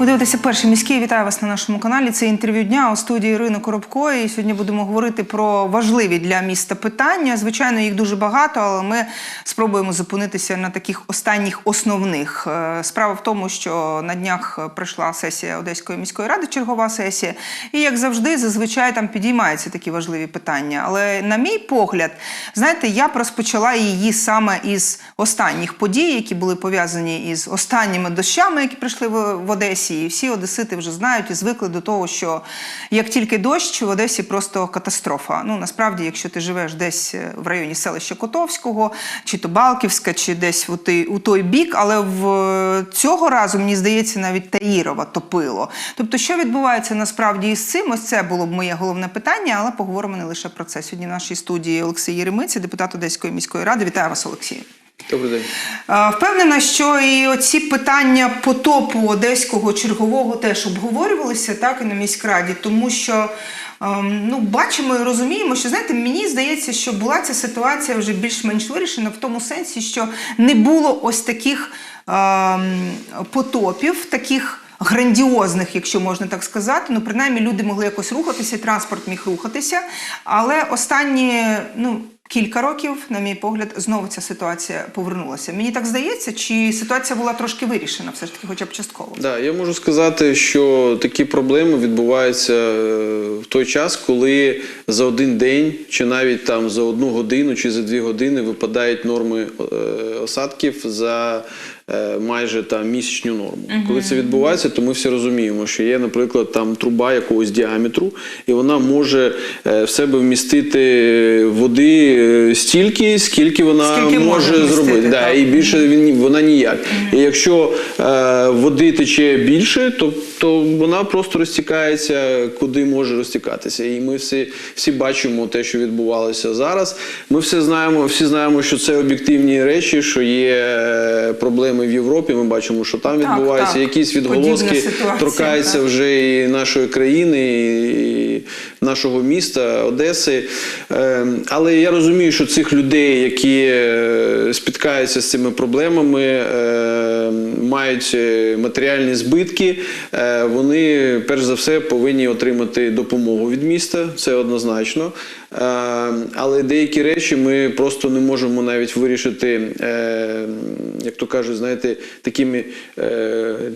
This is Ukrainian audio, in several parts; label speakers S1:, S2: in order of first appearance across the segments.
S1: Ви дивитеся перший міський. Вітаю вас на нашому каналі. Це інтерв'ю дня у студії Ірини Коробко. І сьогодні будемо говорити про важливі для міста питання. Звичайно, їх дуже багато, але ми спробуємо зупинитися на таких останніх основних. Е, Справа в тому, що на днях пройшла сесія Одеської міської ради, чергова сесія. І як завжди, зазвичай там підіймаються такі важливі питання. Але на мій погляд, знаєте, я б розпочала її саме із останніх подій, які були пов'язані із останніми дощами, які прийшли в, в Одесі. І всі одесити вже знають і звикли до того, що як тільки дощ, в Одесі просто катастрофа. Ну насправді, якщо ти живеш десь е, в районі селища Котовського, чи то Балківська, чи десь у той, у той бік, але в цього разу мені здається навіть Таїрова топило. Тобто, що відбувається насправді із цим? Ось це було б моє головне питання, але поговоримо не лише про це. Сьогодні в нашій студії Олексій Єремиці, депутат Одеської міської ради. Вітаю вас, Олексію.
S2: Добрий день.
S1: Впевнена, що і оці питання потопу одеського чергового теж обговорювалися так і на міськраді, тому що ем, ну, бачимо і розуміємо, що знаєте, мені здається, що була ця ситуація вже більш-менш вирішена в тому сенсі, що не було ось таких ем, потопів, таких. Грандіозних, якщо можна так сказати, ну принаймні люди могли якось рухатися, транспорт міг рухатися. Але останні ну кілька років, на мій погляд, знову ця ситуація повернулася. Мені так здається, чи ситуація була трошки вирішена, все ж таки, хоча б частково.
S2: Да, я можу сказати, що такі проблеми відбуваються е, в той час, коли за один день, чи навіть там за одну годину, чи за дві години випадають норми е, осадків за майже там місячну норму. Коли це відбувається, то ми всі розуміємо, що є, наприклад, там труба якогось діаметру, і вона може е, в себе вмістити води е, стільки, скільки вона
S1: Скільки може вмістити,
S2: зробити. Да, і більше він вона ніяк. І якщо е, води тече більше, то, то вона просто розтікається, куди може розтікатися. І ми всі, всі бачимо те, що відбувалося зараз. Ми всі знаємо, всі знаємо, що це об'єктивні речі, що є е, проблеми в Європі. Ми бачимо, що там
S1: Так,
S2: відбувається.
S1: так.
S2: Якісь відголоски торкаються вже і нашої країни, і нашого міста Одеси. Е, Але я розумію, що цих людей, які е, спіткаються з цими проблемами, е, мають е, матеріальні збитки, е, вони перш за все повинні отримати допомогу від міста, це однозначно. Е, Але деякі речі ми просто не можемо навіть вирішити, як то кажуть, знаєте, такими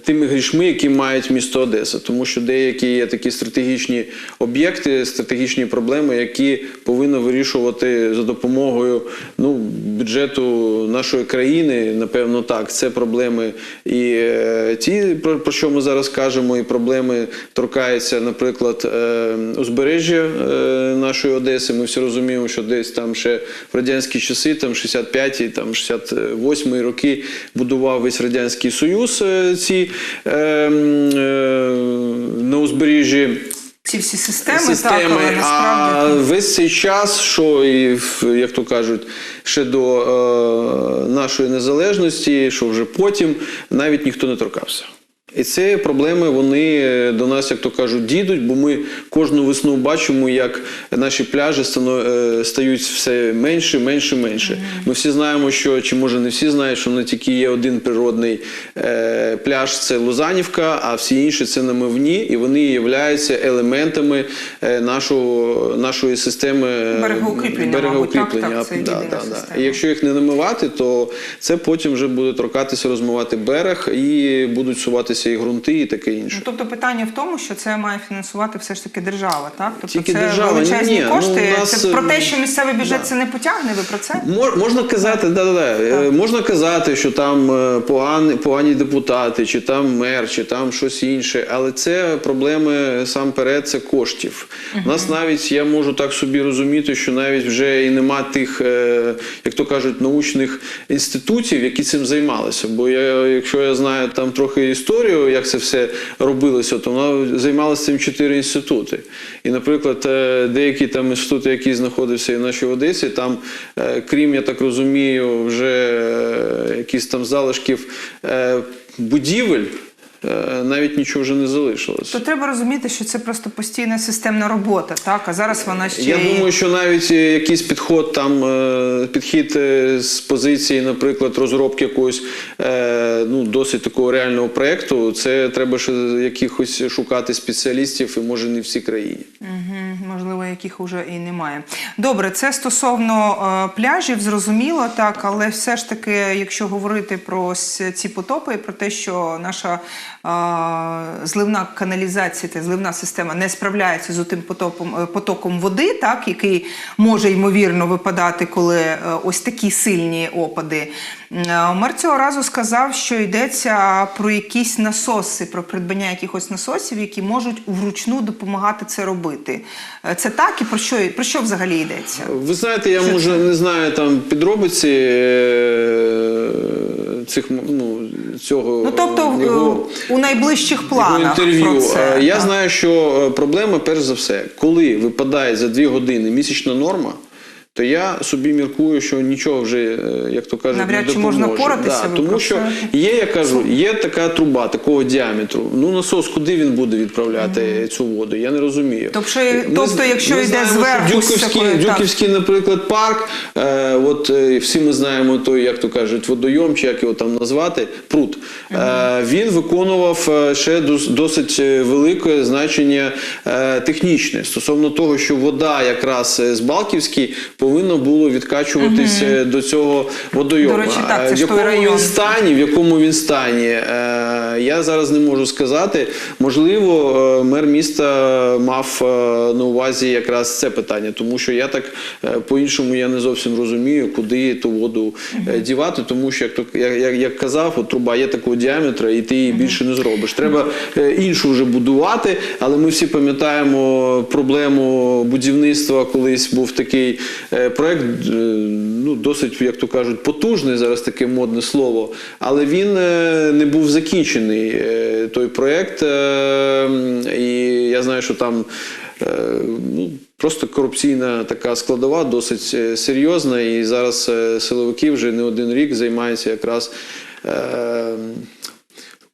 S2: тими грішми, які мають місто Одеса. Тому що деякі є такі стратегічні об'єкти, стратегічні проблеми, які повинно вирішувати за допомогою ну, бюджету нашої країни. Напевно, так. Це проблеми і е, ті, про, про що ми зараз кажемо, і проблеми торкаються, наприклад, е, узбережжя е, нашої Одеси. Ми всі розуміємо, що десь там ще в радянські часи, там 65-ті, там 68-ті роки будував весь радянський союз ці на узбережжі
S1: Ці всі системи,
S2: системи.
S1: так, але
S2: а весь цей час, що і як то кажуть, ще до е, нашої незалежності, що вже потім, навіть ніхто не торкався. І ці проблеми вони е, до нас, як то кажуть, дійдуть, бо ми кожну весну бачимо, як наші пляжі е, стають все менше, менше, менше. Ми всі знаємо, що чи може не всі знають, що не тільки є один природний е, пляж, це Лозанівка, а всі інші це намивні, і вони являються елементами нашого, нашої системи
S1: Берегоукріплення,
S2: берегоукріплення.
S1: мабуть, так, так,
S2: Да, да, да. І якщо їх не намивати, то це потім вже буде торкатися, розмивати берег і будуть суватися і ґрунти, і таке інше.
S1: Ну, тобто питання в тому, що це має фінансувати все ж таки держава, так? Тобто
S2: Тільки
S1: це
S2: держава,
S1: величезні
S2: ні, ну,
S1: кошти.
S2: у нас,
S1: це про те, що місцевий бюджет
S2: да.
S1: це не потягне. Ви про це?
S2: Мож- Можна казати, да, да, да. Е, можна казати, що там е, погані, погані депутати, чи там мер, чи там щось інше, але це проблеми сам перед це коштів. У нас навіть я можу так собі розуміти, що навіть вже і нема тих, е, як то кажуть, научних інститутів, які цим займалися. Бо я, якщо я знаю там трохи історію, як це все робилося, то вона займалася цим чотири інститути. І, наприклад, е, деякі там інститути, які знаходився і в нашій Одесі, там, е, крім, я так розумію, вже е, якісь там залишків будівель. Е, навіть нічого вже не залишилось.
S1: То треба розуміти, що це просто постійна системна робота, так? А зараз вона ще
S2: Я думаю, що навіть е, якийсь підход там е, підхід е, з позиції, наприклад, розробки якогось е, ну досить такого реального проекту, це треба ще якихось шукати спеціалістів, і може не в всій країні.
S1: Мгм, Можливо, яких уже і немає. Добре, це стосовно е, пляжів, зрозуміло, так, але все ж таки, якщо говорити про ці потопи, і про те, що наша е, зливна каналізація та зливна система не справляється з тим потопом, е, потоком води, так, який може ймовірно випадати, коли е, ось такі сильні опади. Е, Мер цього разу сказав, що йдеться про якісь насоси, про придбання якихось насосів, які можуть вручну допомагати це робити. Е, Це так і про що, про що взагалі йдеться?
S2: Ви знаєте, я
S1: Що
S2: може
S1: це?
S2: не знаю там підробиці е, цих ну, цього
S1: Ну тобто
S2: його,
S1: у найближчих планах
S2: інтерв'ю.
S1: про це.
S2: Я
S1: так.
S2: знаю, що проблема, перш за все, коли випадає за дві години місячна норма. То я собі міркую, що нічого вже, е, як то кажуть,
S1: Навряд
S2: не
S1: чи можна
S2: допоможе. Да, тому що є, я кажу, є така труба такого діаметру. Ну насос, куди він буде відправляти цю воду? Я не розумію.
S1: Тобто,
S2: Ми
S1: тобто, якщо
S2: ми
S1: йде
S2: знаємо,
S1: зверху
S2: Дюківський,
S1: такої- так.
S2: Дюківський, наприклад, парк. Е, от е, всі ми знаємо той, як то кажуть, водойом, чи як його там назвати, пруд. Е, він виконував е, ще досить е, велике значення е, технічне стосовно того, що вода якраз з Балківський повинна було відкачуватись е, до цього водойому.
S1: До речі, так, це
S2: в
S1: ж той
S2: якому
S1: район.
S2: він стані, в якому він стані, е, я зараз не можу сказати. Можливо, е, мер міста мав е, на увазі якраз це питання, тому що я так по-іншому я не зовсім розумію, куди ту воду дівати, тому що як як, як, казав, от труба є такого діаметра, і ти її більше не зробиш. Треба іншу вже будувати, але ми всі пам'ятаємо проблему будівництва. Колись був такий проект, е, ну досить, як то кажуть, потужний зараз таке модне слово, але він е, не був закінчений. е, Той проект, е, і я знаю, що там. е, Ну, просто корупційна така складова, досить е, серйозна. І зараз е, силовики вже не один рік займаються якраз е,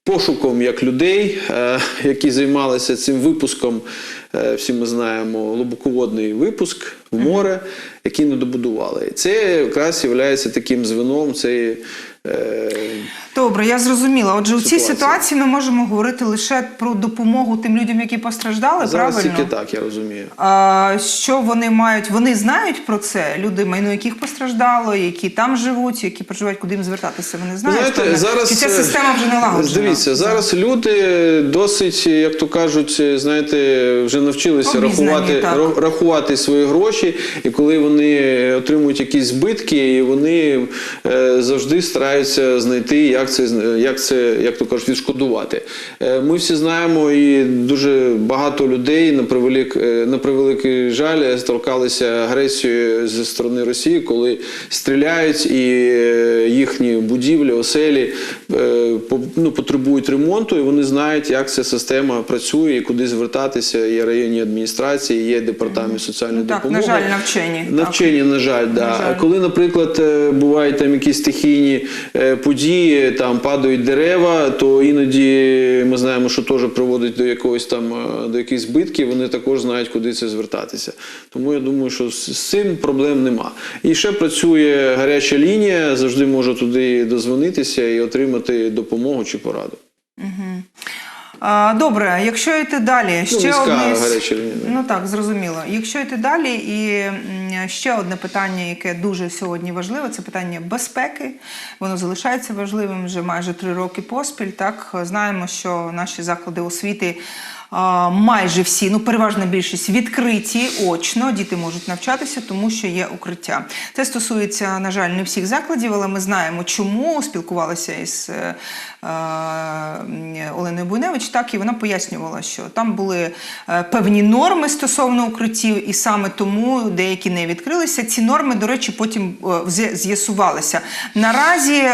S2: пошуком як людей, е, які займалися цим випуском. Е, Всі ми знаємо глибоководний випуск в море, який не добудували. І це якраз є таким звеном. Е,
S1: Добре, я зрозуміла. Отже, у цій ситуації ми можемо говорити лише про допомогу тим людям, які постраждали,
S2: зараз
S1: правильно?
S2: тільки так, я розумію.
S1: А, що вони мають? Вони знають про це. Люди, майно яких постраждало, які там живуть, які проживають, куди їм звертатися. Вони знають.
S2: знаєте, зараз
S1: Чи ця
S2: е,
S1: система вже налагоджена?
S2: Дивіться, зараз люди досить, як то кажуть, знаєте, вже навчилися
S1: Обізнані,
S2: рахувати,
S1: так.
S2: рахувати свої гроші, і коли вони отримують якісь збитки, і вони е, завжди стараються знайти, як це як це, як то кажуть, відшкодувати. Е, Ми всі знаємо, і дуже багато людей на превелик, е, на превеликий жаль столкалися агресією зі сторони Росії, коли стріляють і е, їхні будівлі, оселі ну, потребують ремонту, і вони знають, як ця система працює і куди звертатися. Є районні адміністрації, є департамент соціальної
S1: Ну, так,
S2: допомоги.
S1: на жаль, навчені, так.
S2: На жаль, да.
S1: На жаль.
S2: Коли, наприклад, бувають там якісь стихійні події, там падають дерева, то іноді ми знаємо, що теж приводить до якогось там е, до якихось збитків. Вони також знають, куди це звертатися. Тому я думаю, що з цим проблем нема. І ще працює гаряча лінія, завжди можу туди дозвонитися і отримати допомогу чи пораду.
S1: А, Добре, якщо йти далі,
S2: Ну,
S1: ще
S2: ну,
S1: одне Ну так, зрозуміло. Якщо йти далі, і ще одне питання, яке дуже сьогодні важливе, це питання безпеки. Воно залишається важливим вже майже три роки поспіль. Так знаємо, що наші заклади освіти. Майже всі, ну переважна більшість відкриті очно. Діти можуть навчатися, тому що є укриття. Це стосується, на жаль, не всіх закладів, але ми знаємо, чому спілкувалися із е, е, Оленою Буйневич. Так і вона пояснювала, що там були е, певні норми стосовно укриттів, і саме тому деякі не відкрилися. Ці норми, до речі, потім з'ясувалися. Наразі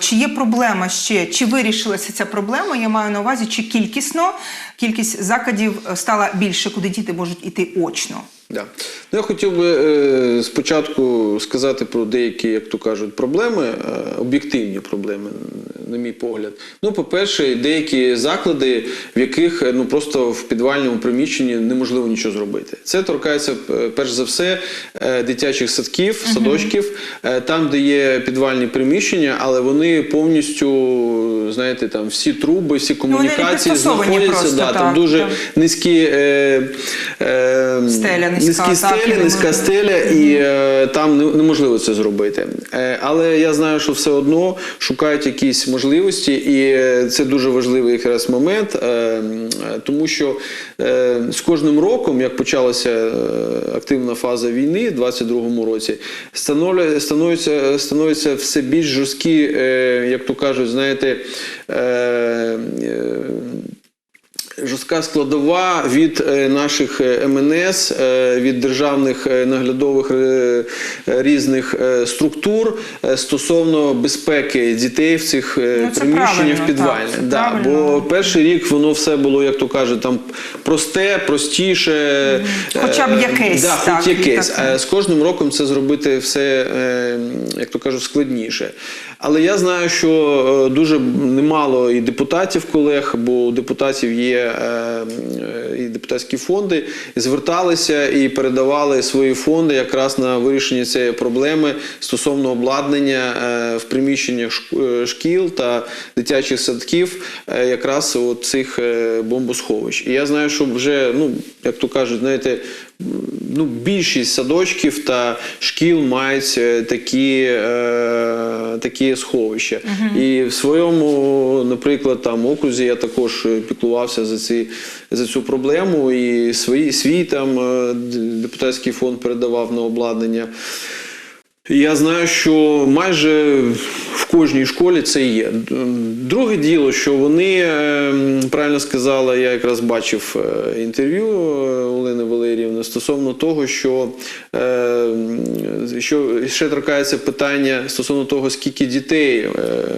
S1: чи є проблема ще, чи вирішилася ця проблема? Я маю на увазі, чи кількісно кількість закладів е, стала більше, куди діти можуть іти очно.
S2: Да. Ну, я хотів би е, спочатку сказати про деякі, як то кажуть, проблеми, е, об'єктивні проблеми, на мій погляд. Ну, по-перше, деякі заклади, в яких е, ну, просто в підвальному приміщенні неможливо нічого зробити. Це торкається, е, перш за все, е, дитячих садків, садочків, е, там, де є підвальні приміщення, але вони повністю, знаєте, там всі труби, всі
S1: Ну,
S2: комунікації знаходяться.
S1: просто,
S2: да, там
S1: так,
S2: дуже
S1: так.
S2: низькі. Е, е,
S1: Стеля
S2: низькі стелі, низька стеля, і е, там неможливо це зробити. Е, але я знаю, що все одно шукають якісь можливості, і е, це дуже важливий якраз момент, е, тому що е, з кожним роком, як почалася е, активна фаза війни в 22-му році, становиться, становиться все більш жорсткі, е, як то кажуть, знаєте. Е, е, Жорстка складова від е, наших е, МНС, е, від державних наглядових різних структур стосовно безпеки дітей в цих
S1: Ну,
S2: приміщеннях підвальних.
S1: так,
S2: Да, бо перший рік воно все було, як то кажуть, там просте, простіше.
S1: Хоча б якесь,
S2: Да,
S1: так,
S2: хоч якесь.
S1: так.
S2: З кожним роком це зробити все, як то кажуть, складніше. Але я знаю, що е, дуже немало і депутатів, колег, бо у депутатів є е, е, і депутатські фонди, зверталися і передавали свої фонди якраз на вирішення цієї проблеми стосовно обладнання в приміщеннях шкіл та дитячих садків, якраз цих бомбосховищ. І я знаю, що вже, ну як то кажуть, знаєте. Ну, більшість садочків та шкіл мають е, такі, е, такі сховища. І в своєму, наприклад, там окрузі я також е, піклувався за, ці, за цю проблему і свої, свій там е, депутатський фонд передавав на обладнання. Я знаю, що майже в кожній школі це є. Друге діло, що вони е, правильно сказала, я якраз бачив е, інтерв'ю е, Олени Валеріївни стосовно того, що, е, що ще торкається питання стосовно того, скільки дітей е,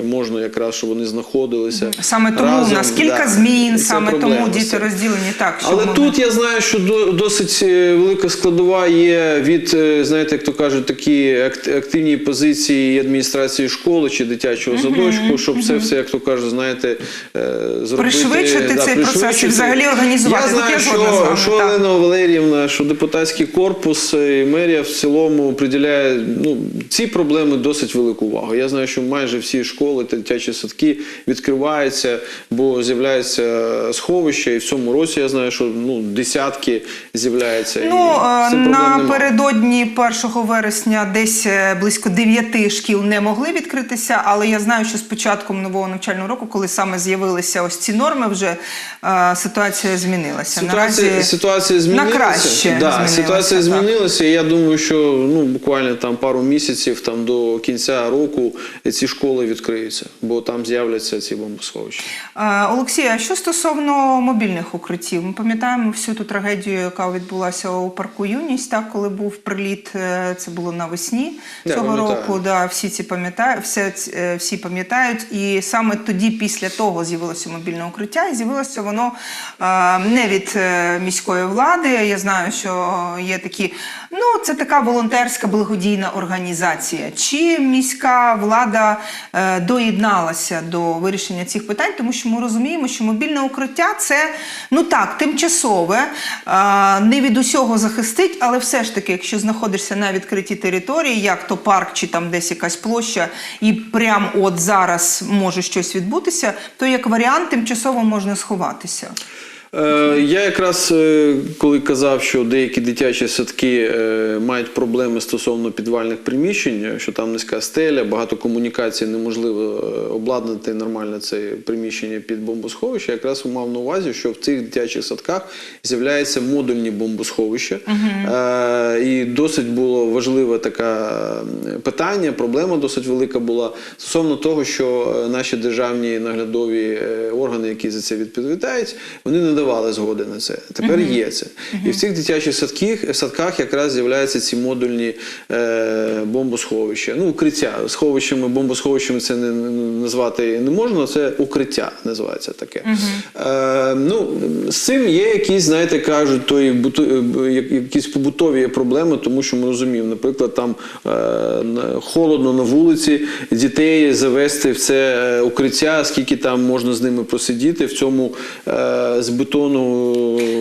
S2: можна якраз, щоб вони знаходилися.
S1: Саме тому
S2: разом.
S1: у нас кілька
S2: Да.
S1: змін, саме тому діти розділені так.
S2: Але
S1: могли-
S2: тут я знаю, що досить велика складова є від, знаєте, як то кажуть, такі ак- активні позиції адміністрації школи чи дитячого садочку, щоб це все, як то кажуть, знаєте, е, зробити.
S1: Пришвидшити цей процес і взагалі організувати.
S2: Я знаю, що,
S1: вами,
S2: що. Олена Валеріївна, що депутатський корпус і мерія в цілому приділяє ну, ці проблеми досить велику увагу. Я знаю, що майже всі школи та дитячі садки відкриваються, бо з'являються сховища, і в цьому році я знаю, що ну, десятки з'являються.
S1: Ну,
S2: і
S1: е, напередодні 1 вересня десь е, близько 9 шкіл не могли відкритися, але я знаю, що з початком нового навчального року, коли саме з'явилися ось ці норми, вже е, ситуація змінилася.
S2: Ситуація,
S1: Наразі
S2: ситуація змінилася.
S1: на краще
S2: да,
S1: змінилася,
S2: ситуація
S1: так.
S2: змінилася. І я думаю, що ну, буквально там пару місяців там, до кінця року ці школи відкриються, бо там з'являться ці бомбосховища.
S1: Е, Олексій, а що стосовно мобільних укриттів? Ми пам'ятаємо всю ту трагедію, яка відбулася у парку Юність, так, коли був приліт, це було навесні
S2: Да,
S1: цього року. Да, всі ці пам'ятають, все, е, всі пам'ятають. І саме тоді, після того, з'явилося мобільне укриття, і з'явилося воно е, не від е, міської влади. Я знаю, що є такі, ну це така волонтерська благодійна організація. Чи міська влада е, доєдналася до вирішення цих питань, тому що ми розуміємо, що мобільне укриття це ну так, тимчасове, е, не від усього захистить, але все ж таки, якщо знаходишся на відкритій території, як то парк чи там десь якась площа, і прямо от зараз може щось відбутися, то як варіант тимчасово можна сховатися.
S2: Е, Я якраз е, коли казав, що деякі дитячі садки е, мають проблеми стосовно підвальних приміщень, що там низька стеля, багато комунікацій неможливо обладнати нормально це приміщення під бомбосховище. Я якраз мав на увазі, що в цих дитячих садках з'являються модульні бомбосховища. І досить було важливе таке питання, проблема досить велика була стосовно того, що наші державні наглядові органи, які за це відповідають, вони не давали згоди на це. Тепер є це. І в цих дитячих садках, садках якраз з'являються ці модульні е, бомбосховища. Ну, укриття. Сховищами, бомбосховищами це не, назвати не можна, це укриття називається таке. Е, ну, з цим є якісь, знаєте, кажуть, то буту- е, якісь побутові проблеми, тому що ми розуміємо, наприклад, там е, холодно на вулиці, дітей завести в це е, укриття, скільки там можна з ними просидіти в цьому е, з бетону.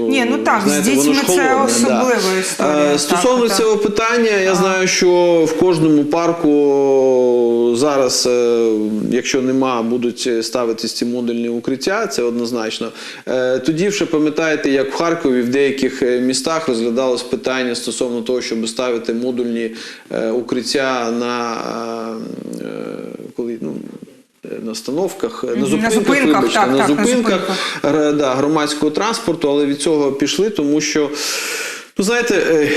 S1: Ні, ну так, з
S2: знаєте, воно ж
S1: дітьми це особлива історія,
S2: Е, Стосовно
S1: так,
S2: цього питання, я знаю, що в кожному парку зараз, е, якщо нема, будуть ставитись ці модульні укриття, це однозначно. Е, Тоді вже пам'ятаєте, як в Харкові в деяких е, містах розглядалось питання стосовно того, щоб ставити модульні е, укриття на е, коли ну. На остановках, на
S1: на
S2: зупинках,
S1: зупинках,
S2: вибачте,
S1: так,
S2: на
S1: так, на
S2: зупинках
S1: зупинках.
S2: да, громадського транспорту, але від цього пішли, тому що. Ну, знаєте, е,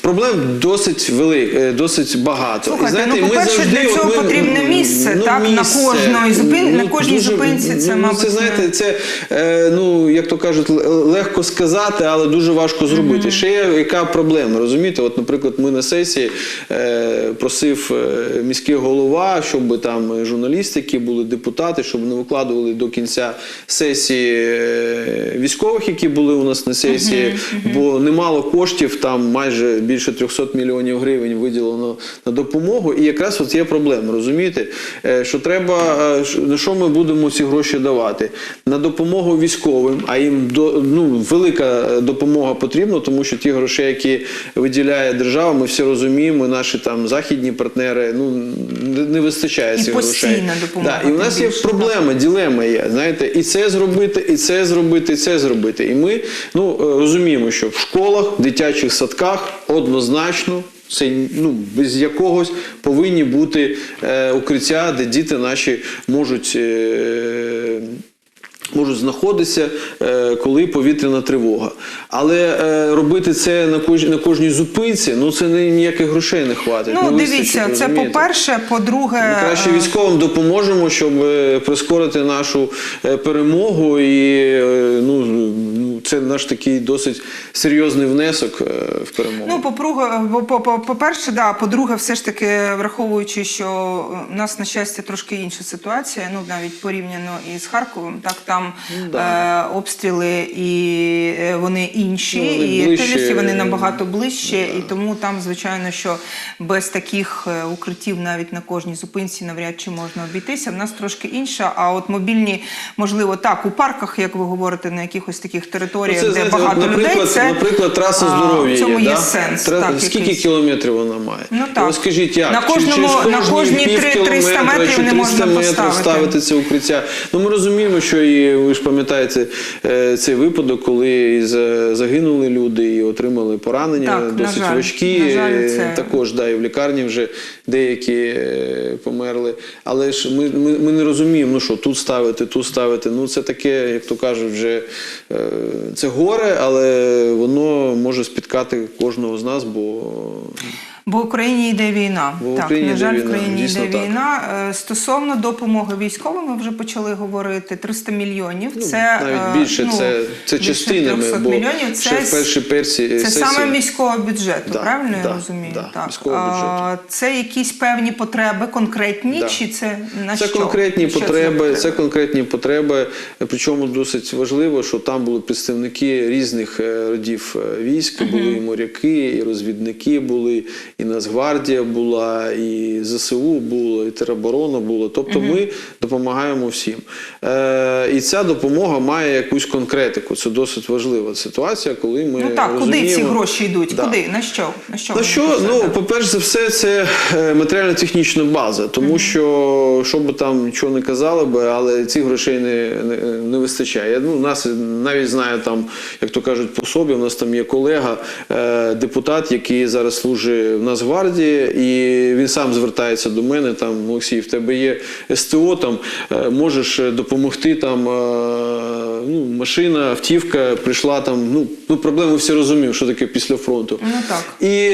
S2: проблем досить велик, досить багато.
S1: Слухайте,
S2: знаєте,
S1: ну, по-перше, для
S2: от
S1: цього
S2: ми-
S1: потрібне місце, так, на кожної зупин- на кожній зупинці це,
S2: ну,
S1: мабуть,
S2: Це, знаєте, це, е, ну, як то кажуть, легко сказати, але дуже важко зробити. Ще є яка проблема, розумієте? От, наприклад, ми на сесії е, просив е, міський голова, щоб там журналісти, які були депутати, щоб не викладували до кінця сесії е, військових, які були у нас на сесії, бо немало коштів, там майже більше 300 мільйонів гривень виділено на допомогу. І якраз от є проблема, розумієте, Е, що треба, е, на що ми будемо ці гроші давати? На допомогу військовим, а їм до, ну, велика е, допомога потрібна, тому що ті гроші, які виділяє держава, ми всі розуміємо, наші там західні партнери, ну не, вистачає
S1: І
S2: цих
S1: постійна
S2: грошей.
S1: допомога,
S2: Да, і в нас є проблема, дилема є. Знаєте, і це зробити, і це зробити, і це зробити. І ми ну, розуміємо, що в школах, в дитячих садках однозначно. Це ну без якогось повинні бути е, укриття, де діти наші можуть. Е, Можуть знаходитися, е, коли повітряна тривога. Але е, робити це на кожній, на кожній зупинці, ну це не, ніяких грошей не хватить.
S1: Ну,
S2: не вистачить,
S1: дивіться, це по-перше, по-друге,
S2: Ми краще
S1: е,
S2: військовим допоможемо, щоб прискорити нашу перемогу. І ну, ну, це наш такий досить серйозний внесок в перемогу.
S1: Ну, по-друге, по- по- по- по-перше, да. По-друге, все ж таки, враховуючи, що у нас, на щастя, трошки інша ситуація, ну, навіть порівняно із Харковом, так, там
S2: Ну,
S1: е, обстріли і е, вони інші,
S2: Ну, вони
S1: і
S2: ближче,
S1: активності вони
S2: е,
S1: набагато ближче, і тому там, звичайно, що без таких е, укриттів навіть на кожній зупинці навряд чи можна обійтися. В нас трошки інша, а от мобільні, можливо, так, у парках, як ви говорите, на якихось таких територіях,
S2: Ну, це,
S1: де багато
S2: наприклад,
S1: людей, це
S2: наприклад, траса здоров'я
S1: в цьому є,
S2: да?
S1: сенс.
S2: Тра-
S1: так,
S2: Скільки
S1: якийсь.
S2: кілометрів вона має?
S1: Ну, так.
S2: От скажіть, як?
S1: На
S2: Чи
S1: кожному-
S2: через
S1: на кожні 300 метрів не можна поставити.
S2: ставити це укриття? Ну ми розуміємо, що і ви ж пам'ятаєте е, цей випадок, коли загинули люди і отримали поранення
S1: Так, на
S2: досить
S1: жаль.
S2: важкі.
S1: На жаль,
S2: Е,
S1: це-
S2: Також да, і в лікарні вже деякі е, померли. Але ж ми, ми, ми не розуміємо, ну що тут ставити, тут ставити. Ну це таке, як то кажуть, вже це горе, але воно може спіткати кожного з нас, бо
S1: Бо в Україні йде війна.
S2: Бо
S1: так,
S2: Україні
S1: на жаль, в Україні йде війна. Е, Стосовно допомоги військовим, ми вже почали говорити 300 мільйонів.
S2: ну,
S1: Це
S2: навіть
S1: е,
S2: більше
S1: ну,
S2: це, це
S1: більше
S2: частинами,
S1: 300
S2: бо
S1: мільйонів. Це,
S2: в першій персі
S1: це
S2: сесії.
S1: саме міського бюджету,
S2: Да,
S1: правильно
S2: да,
S1: я розумію?
S2: да,
S1: так.
S2: міського бюджету.
S1: Це якісь певні потреби конкретні,
S2: Да.
S1: чи це на
S2: Це
S1: що?
S2: конкретні
S1: Що
S2: потреби, це конкретні потреби. Причому досить важливо, що там були представники різних е, родів е, військ. Були і моряки, і розвідники були, і Нацгвардія була, і ЗСУ було, і тероборона була. Тобто ми допомагаємо всім. Е, і ця допомога має якусь конкретику. Це досить важлива ситуація, коли ми
S1: Ну так, куди ці гроші йдуть?
S2: Да.
S1: Куди? На що? На що?
S2: На що? Ну, по-перше за все, це е, матеріально-технічна база, тому що, що би там нічого не казали би, але цих грошей не, не, не вистачає. Я, Ну, нас навіть знаю там, як то кажуть, по собі, у нас там є колега, е, депутат, який зараз служить в Нацгвардії, і він сам звертається до мене. Там Олексій, в тебе є СТО, там е, можеш е, допомогти. Там е, ну, машина, автівка прийшла там. Ну, ну проблеми всі розуміють, що таке після фронту.
S1: Ну так.
S2: І,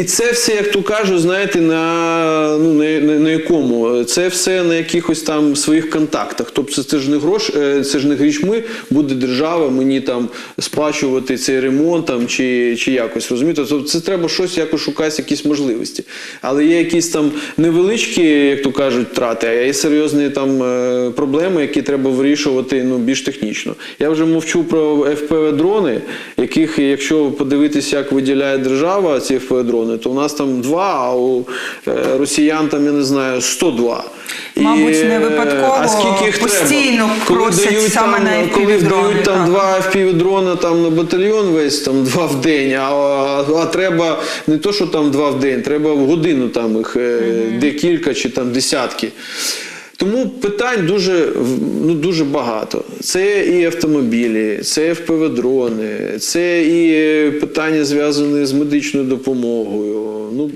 S2: і це все, як то кажуть, знаєте, на, ну, на, на, на якому? Це все на якихось там своїх контактах. Тобто це ж не грош, це ж не грішми, буде держава мені там сплачувати цей ремонт там, чи, чи якось. Розумієте? Тобто це треба щось якось шукати, якісь можливості. Але є якісь там невеличкі, як то кажуть, трати, а є серйозні там е, проблеми, які треба вирішувати ну, більш технічно. Я вже мовчу про FPV-дрони, яких, якщо подивитися, як виділяє держава ці FPV-дрони, то у нас там два, а у е, росіян там, я не знаю, 102.
S1: Мабуть, не
S2: е,
S1: випадково
S2: а скільки їх
S1: постійно
S2: треба?
S1: просять
S2: дають
S1: саме
S2: там,
S1: на
S2: коли
S1: FPV-дрони,
S2: дають там два FPV-дрона там на батальйон весь там два в день, а, а треба не то, що там два в день, треба в годину там їх е, декілька чи там десятки. Тому питань дуже, ну, дуже багато. Це і автомобілі, це FPV-дрони, це і питання зв'язані з медичною допомогою. Ну,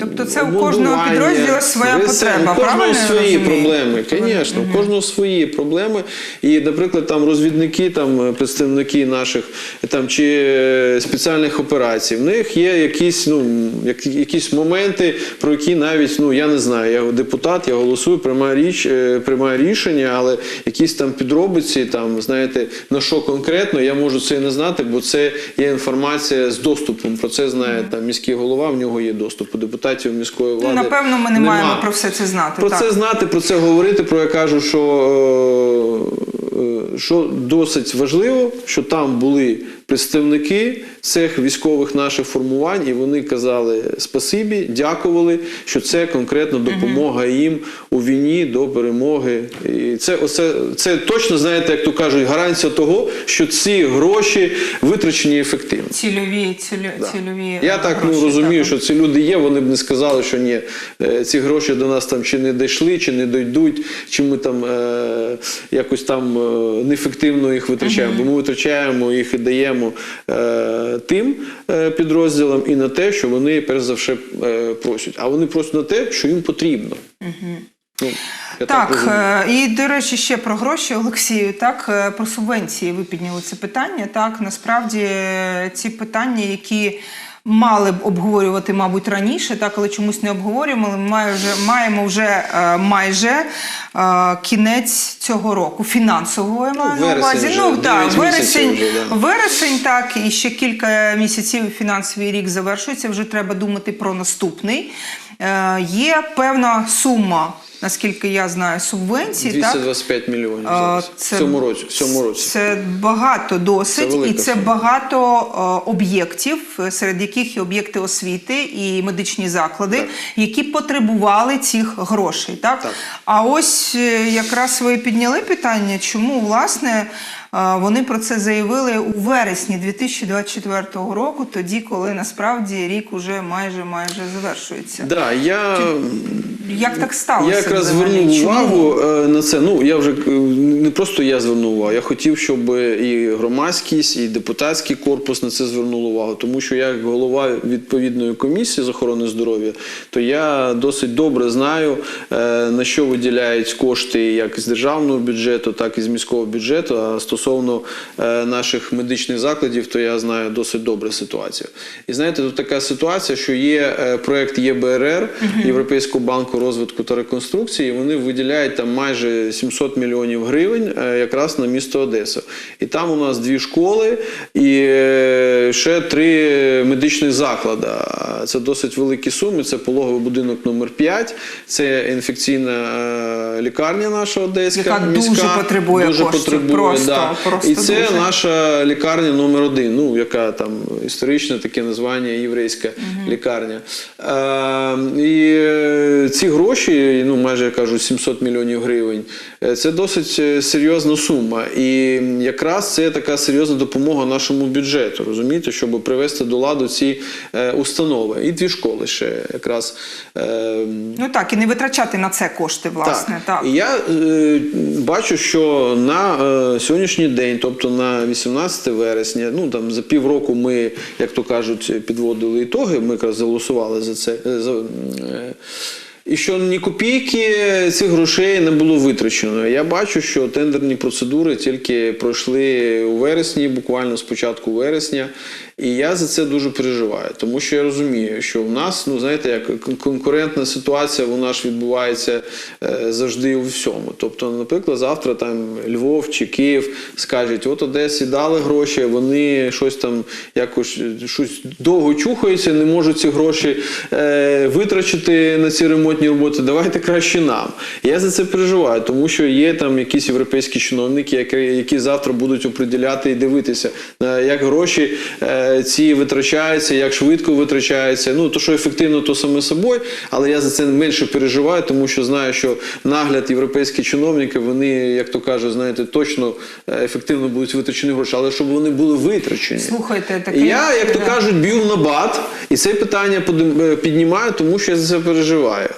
S1: Тобто це у кожного підрозділу своя потреба,
S2: У кожного свої проблеми, звісно, у кожного свої проблеми. І, наприклад, там розвідники, там е, представники наших там чи е, спеціальних операцій, в них є якісь, ну, як- якісь моменти, про які навіть ну я не знаю. Я депутат, я голосую, приймаю річ, е, приймаю рішення, але якісь там підробиці, там знаєте, на що конкретно, я можу це не знати, бо це є інформація з доступом. Про це знає там міський голова, в нього є доступ. У депутатів міської влади.
S1: Ну, напевно, ми не
S2: нема.
S1: маємо про все це знати.
S2: Про
S1: так.
S2: це знати, про це говорити. Про я кажу, що, е, е, що досить важливо, що там були представники цих військових наших формувань, і вони казали спасибі, дякували, що це конкретно допомога їм у війні до перемоги. І це, оце, це точно, знаєте, як то кажуть, гарантія того, що ці гроші витрачені ефективно.
S1: Цільові, цільові, цільові
S2: Я
S1: е,
S2: так ну, розумію,
S1: так.
S2: що ці люди є, вони б не сказали, що ні, е, ці гроші до нас там чи не дійшли, чи не дійдуть, чи ми там е, якось там е, неефективно їх витрачаємо. Бо ми витрачаємо їх і даємо е, тим е, підрозділам і на те, що вони перш за все е, просять. А вони просять на те, що їм потрібно. Ну, я
S1: Так, е, і до речі, ще про гроші, Олексію. Так, про субвенції ви підняли це питання. Так, насправді ці питання, які мали б обговорювати, мабуть, раніше, так, але чомусь не обговорюємо. Ми вже, маємо вже е, майже е, кінець цього року, фінансового я маю на
S2: вересень
S1: увазі.
S2: вже,
S1: Ну так, вересень,
S2: вже, да.
S1: вересень, так, і ще кілька місяців фінансовий рік завершується. Вже треба думати про наступний. Е, є певна сума, наскільки я знаю, субвенцій. так?
S2: 225 мільйонів
S1: А,
S2: зараз. в цьому році. В цьому році.
S1: Це багато досить,
S2: Це
S1: і це
S2: сума.
S1: багато е, об'єктів, серед яких є об'єкти освіти і медичні заклади,
S2: Так.
S1: які потребували цих грошей. Так?
S2: Так.
S1: А ось е, якраз ви підняли питання, чому власне. е, Вони про це заявили у вересні 2024 року, тоді, коли насправді рік уже майже майже завершується.
S2: Да, я
S1: Як так сталося?
S2: Я якраз звернув увагу е, на це. Ну я вже е, не просто я звернув увагу. Я хотів, щоб і громадськість, і депутатський корпус на це звернув увагу. Тому що я, як голова відповідної комісії з охорони здоров'я, то я досить добре знаю е, на що виділяють кошти як з державного бюджету, так і з міського бюджету. А стосовно наших медичних закладів, то я знаю досить добре ситуацію. І знаєте, тут така ситуація, що є проект ЄБРР Європейського банку розвитку та реконструкції. Вони виділяють там майже 700 мільйонів гривень е, якраз на місто Одесу. І там у нас дві школи і е, ще три медичні заклади. Це досить великі суми. Це пологовий будинок номер 5 це інфекційна е, лікарня наша одеська.
S1: Яка дуже потребує
S2: дуже
S1: коштів.
S2: потребує,
S1: Просто-
S2: да.
S1: просто
S2: І це
S1: дуже.
S2: наша лікарня номер один, ну яка там історичне таке названня єврейська лікарня. Е, і ці гроші, ну майже я кажу, 700 мільйонів гривень, е, це досить е, серйозна сума. І якраз це така серйозна допомога нашому бюджету, розумієте, щоб привести до ладу ці е, установи. І дві школи ще якраз.
S1: Ну так, і не витрачати на це кошти, власне. Так.
S2: і я е, бачу, що на е, сьогоднішній день, тобто на 18 вересня, ну там за півроку ми, як то кажуть, підводили ітоги, ми якраз голосували за це. За, е, і що ні копійки цих грошей не було витрачено. Я бачу, що тендерні процедури тільки пройшли у вересні, буквально з початку вересня. І я за це дуже переживаю, тому що я розумію, що в нас, ну знаєте, як конкурентна ситуація, вона ж відбувається е, завжди у всьому. Тобто, наприклад, завтра там Львов чи Київ скажуть, от Одесі дали гроші, вони щось там якось е, щось довго чухаються, не можуть ці гроші е, витрачити на ці ремонтні роботи. Давайте краще нам. Я за це переживаю, тому що є там якісь європейські чиновники, які, які завтра будуть оприділяти і дивитися, е, як гроші е, ці витрачаються, як швидко витрачаються. Ну то, що ефективно, то саме собою, але я за це менше переживаю, тому що знаю, що нагляд європейські чиновники, вони, як то кажуть, знаєте, точно е, ефективно будуть витрачені гроші, але щоб вони були витрачені.
S1: Слухайте, таке.
S2: Я, як то кажуть, б'ю в набат, і це питання е, піднімаю, тому що я за це переживаю.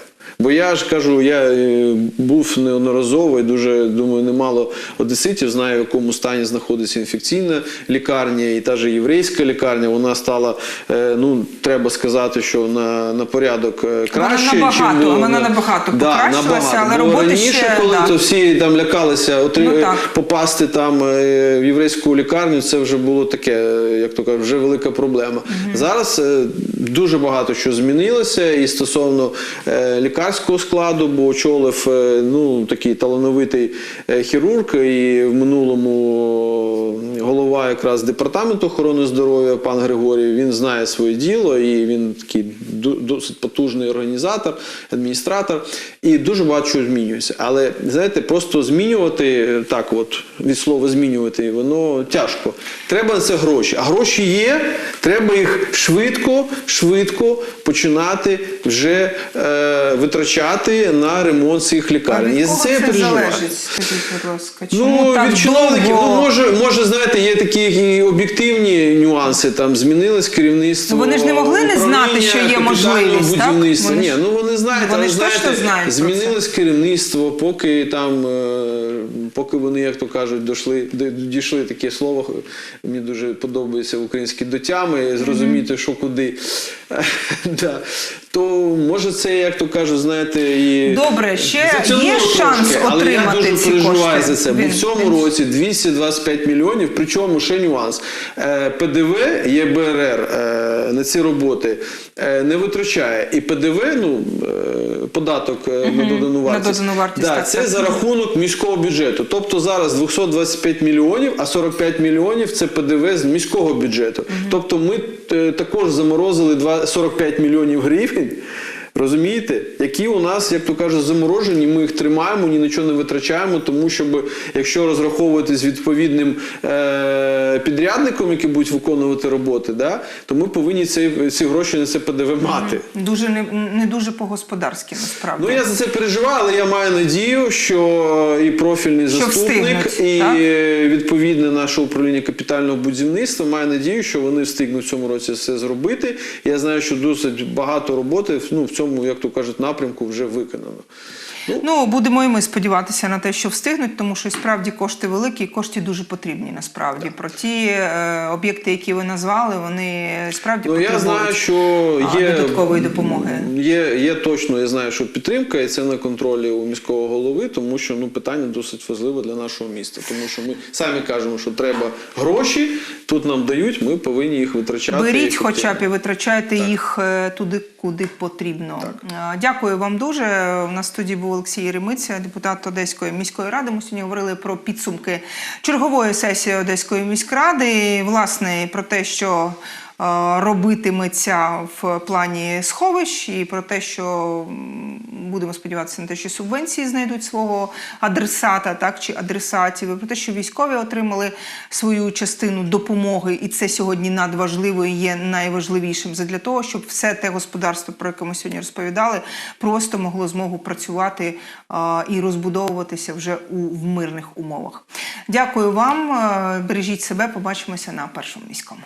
S2: Бо я ж кажу, я е, був неодноразово і дуже думаю, немало одеситів знаю, в якому стані знаходиться інфекційна лікарня, і та же єврейська лікарня. Вона стала, е, ну треба сказати, що на, на порядок е, краще.
S1: набагато,
S2: чим
S1: вона набагато
S2: да,
S1: покращилася,
S2: набагато.
S1: але
S2: Бо
S1: роботи
S2: раніше,
S1: ще,
S2: коли
S1: да.
S2: то всі там лякалися, отри-
S1: Ну, так.
S2: попасти там в єврейську лікарню, це вже було таке, як то кажуть, вже велика проблема. Зараз е, дуже багато що змінилося і стосовно е, лікарського складу, бо очолив е, ну, такий талановитий е, хірург, і в минулому голова якраз департаменту охорони здоров'я, пан Григорій, він знає своє діло, і він такий досить потужний організатор, адміністратор, і дуже багато чого змінюється. Але знаєте, просто змінювати так, от від слова змінювати, воно тяжко. Треба на це гроші. А гроші є, треба їх швидко, швидко починати вже е, витрачати на ремонт цих лікарень. І за це я переживаю.
S1: залежить? Скажіть, будь ласка, чому
S2: Ну,
S1: так
S2: від чиновників,
S1: довго?
S2: ну може, може, знаєте, є такі об'єктивні нюанси. Там змінилось керівництво.
S1: Вони ж не могли не знати, що є можливість, так?
S2: Ні, ну вони знають,
S1: Вони
S2: але
S1: ж точно
S2: знаєте,
S1: знають
S2: змінилось керівництво, поки там, е, поки вони, як то кажуть, дійшли, дійшли таке слово. Мені дуже подобається українські до тями, зрозуміти, що куди. да. То може це, як то кажуть, знаєте, і
S1: Добре, ще є шанс
S2: трошки, але я дуже
S1: ці
S2: переживаю
S1: кошти?
S2: за це. Бо в цьому році 225 мільйонів, причому ще нюанс. Е, ПДВ ЄБРР е, на ці роботи е, не витрачає. І ПДВ, ну е, податок е, на додану
S1: на
S2: вартість.
S1: додану вартість,
S2: Да,
S1: так,
S2: це
S1: так.
S2: за рахунок міського бюджету. Тобто зараз 225 мільйонів, а 45 мільйонів це ПДВ з міського бюджету. Тобто ми е, також заморозили два- 45 мільйонів гривень. do. Розумієте, які у нас, як то кажуть, заморожені, ми їх тримаємо, ні на чого не витрачаємо, тому щоб якщо розраховувати з відповідним е- підрядником, які будуть виконувати роботи, да, то ми повинні ці, ці гроші на це ПДВ мати.
S1: Дуже не, не дуже по-господарськи, насправді.
S2: Ну я за це переживаю, але я маю надію, що і профільний
S1: Що
S2: заступник, і
S1: так?
S2: відповідне наше управління капітального будівництва має надію, що вони встигнуть в цьому році все зробити. Я знаю, що досить багато роботи ну, в цьому, як то кажуть, напрямку вже виконано.
S1: Ну, будемо і ми сподіватися на те, що встигнуть, тому що справді кошти великі, і кошти дуже потрібні насправді. Про ті е, об'єкти, які ви назвали, вони справді
S2: Ну, я знаю, що є
S1: додаткової допомоги.
S2: Є, є точно, я знаю, що підтримка, і це на контролі у міського голови, тому що ну питання досить важливе для нашого міста. Тому що ми самі кажемо, що треба гроші, тут нам дають, ми повинні їх витрачати.
S1: Беріть хоча б і витрачайте їх е, туди, куди потрібно. Так. Дякую вам дуже. У нас в студії був Олексій Ремиця, депутат Одеської міської ради. Ми сьогодні говорили про підсумки чергової сесії Одеської міськради. І, власне, про те, що. Робитиметься в плані сховищ, і про те, що будемо сподіватися на те, що субвенції знайдуть свого адресата, так чи адресатів, і про те, що військові отримали свою частину допомоги, і це сьогодні надважливо і є найважливішим для того, щоб все те господарство, про яке ми сьогодні розповідали, просто могло змогу працювати і розбудовуватися вже у мирних умовах. Дякую вам, е, бережіть себе, побачимося на першому міському.